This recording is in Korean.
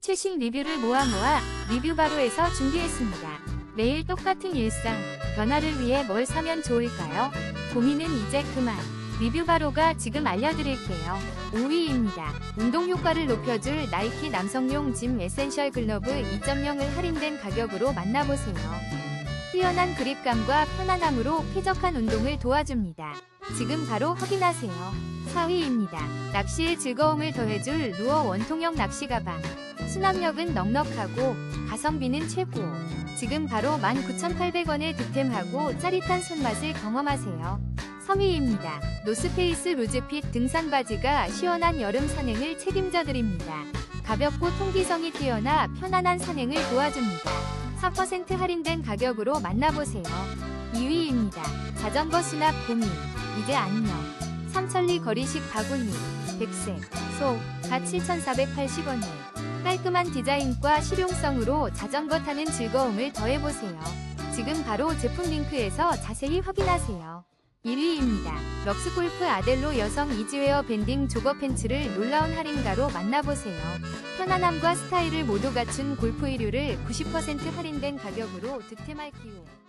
최신 리뷰를 모아 모아 리뷰 바로에서 준비했습니다. 매일 똑같은 일상, 변화를 위해 뭘 사면 좋을까요? 고민은 이제 그만. 리뷰 바로가 지금 알려드릴게요. 5위입니다. 운동 효과를 높여줄 나이키 남성용 짐 에센셜 글러브 2.0을 할인된 가격으로 만나보세요. 뛰어난 그립감과 편안함으로 쾌적한 운동을 도와줍니다. 지금 바로 확인하세요. 4위입니다. 낚시의 즐거움을 더해줄 루어 원통형 낚시 가방. 수납력은 넉넉하고 가성비는 최고. 지금 바로 19,800원에 득템하고 짜릿한 손맛을 경험하세요. 3위입니다. 노스페이스 루즈핏 등산 바지가 시원한 여름 산행을 책임져 드립니다. 가볍고 통기성이 뛰어나 편안한 산행을 도와줍니다. 4% 할인된 가격으로 만나보세요. 2위입니다. 자전거 수납 고민. 이제 안녕. 삼천리 거리식 바구니. 백색, 소, 가 7,480원에. 깔끔한 디자인과 실용성으로 자전거 타는 즐거움을 더해보세요. 지금 바로 제품 링크에서 자세히 확인하세요. 1위입니다. 럭스골프 아델로 여성 이지웨어 밴딩 조거 팬츠를 놀라운 할인가로 만나보세요. 편안함과 스타일을 모두 갖춘 골프 의류를 90% 할인된 가격으로 득템할 기회.